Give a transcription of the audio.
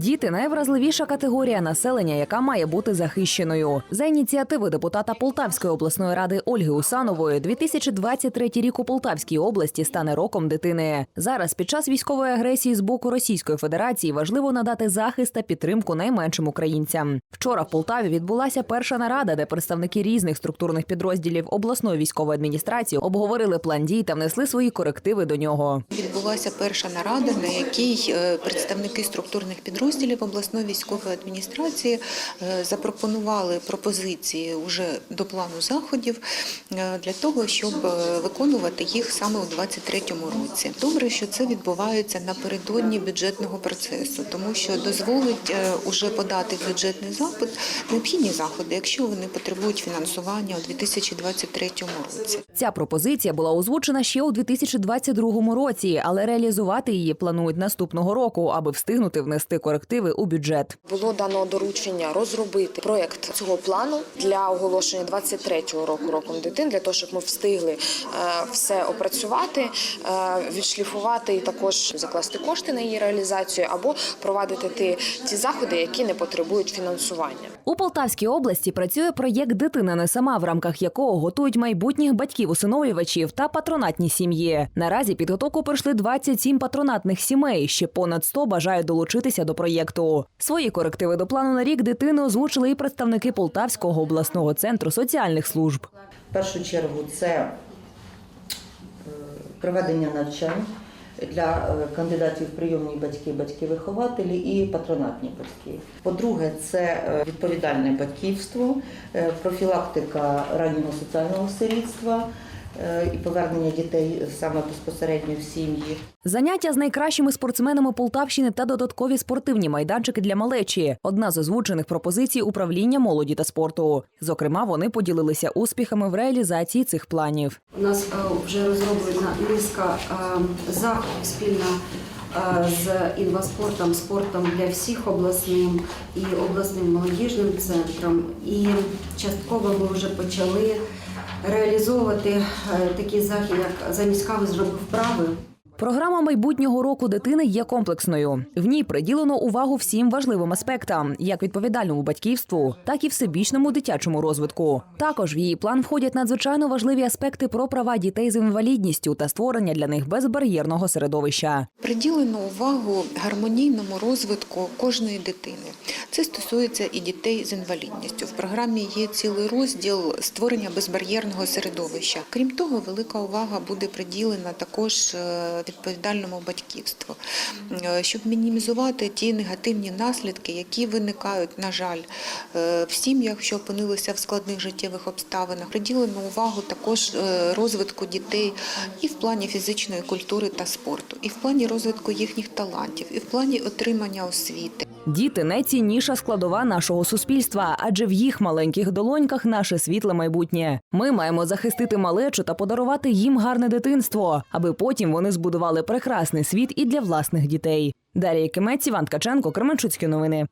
Діти найвразливіша категорія населення, яка має бути захищеною. За ініціативи депутата Полтавської обласної ради Ольги Усанової, 2023 рік у Полтавській області стане роком дитини. Зараз під час військової агресії з боку Російської Федерації важливо надати захист та підтримку найменшим українцям. Вчора в Полтаві відбулася перша нарада, де представники різних структурних підрозділів обласної військової адміністрації обговорили план дій та внесли свої корективи до нього. Відбулася перша нарада, на якій е, представники структурних підрозділів обласної військової адміністрації е, запропонували пропозиції уже до плану заходів е, для того, щоб е, виконувати їх саме у 2023 році. Добре, що це відбувається напередодні бюджетного процесу, тому що дозволить уже подати в бюджетний запит необхідні заходи, якщо вони потребують фінансування у 2023 році. Ця пропозиція була озвучена ще у 2022 році, але реалізувати її планують наступного року, аби встигнути внести корективи у бюджет. Було дано доручення розробити проект цього плану для оголошення 23-го року роком дитин, для того, щоб ми встигли е, все опрацювати, е, відшліфувати і також закласти кошти на її реалізацію або провадити ті, ті заходи, які не потребують фінансування. У Полтавській області працює проєкт Дитина не сама, в рамках якого готують майбутніх батьків усиновлювачів та патронатні сім'ї. Наразі підготовку пройшли 27 патронатних сімей. Ще понад 100 бажають долучитися до проєкту. Свої корективи до плану на рік дитини озвучили і представники Полтавського обласного центру соціальних служб. В першу чергу це е, проведення навчань для е, кандидатів прийомні батьки, батьки-вихователі і патронатні батьки. По-друге, це е, відповідальне батьківство, профілактика раннього соціального сирітства і повернення дітей саме безпосередньо в сім'ї. Заняття з найкращими спортсменами Полтавщини та додаткові спортивні майданчики для малечі одна з озвучених пропозицій управління молоді та спорту. Зокрема, вони поділилися успіхами в реалізації цих планів. У нас е, вже розроблена низка е, заходів спільно е, з інваспортом, спортом для всіх обласним і обласним молодіжним центром. І частково ми вже почали реалізовувати е, такі захід, як заміська кави зробив вправи. Програма майбутнього року дитини є комплексною. В ній приділено увагу всім важливим аспектам, як відповідальному батьківству, так і всебічному дитячому розвитку. Також в її план входять надзвичайно важливі аспекти про права дітей з інвалідністю та створення для них безбар'єрного середовища. Приділено увагу гармонійному розвитку кожної дитини. Це стосується і дітей з інвалідністю. В програмі є цілий розділ створення безбар'єрного середовища. Крім того, велика увага буде приділена також е, відповідальному батьківству, Е, щоб мінімізувати ті негативні наслідки, які виникають, на жаль, е, в сім'ях, що опинилися в складних життєвих обставинах. Приділено увагу також е, розвитку дітей і в плані фізичної культури та спорту, і в плані розвитку їхніх талантів, і в плані отримання освіти. Діти найцінніша складова нашого суспільства, адже в їх маленьких долоньках наше світле майбутнє. Ми маємо захистити малечу та подарувати їм гарне дитинство, аби потім вони збудували прекрасний світ і для власних дітей. Дарія Кимець, Іван Ткаченко, Кременчуцькі новини.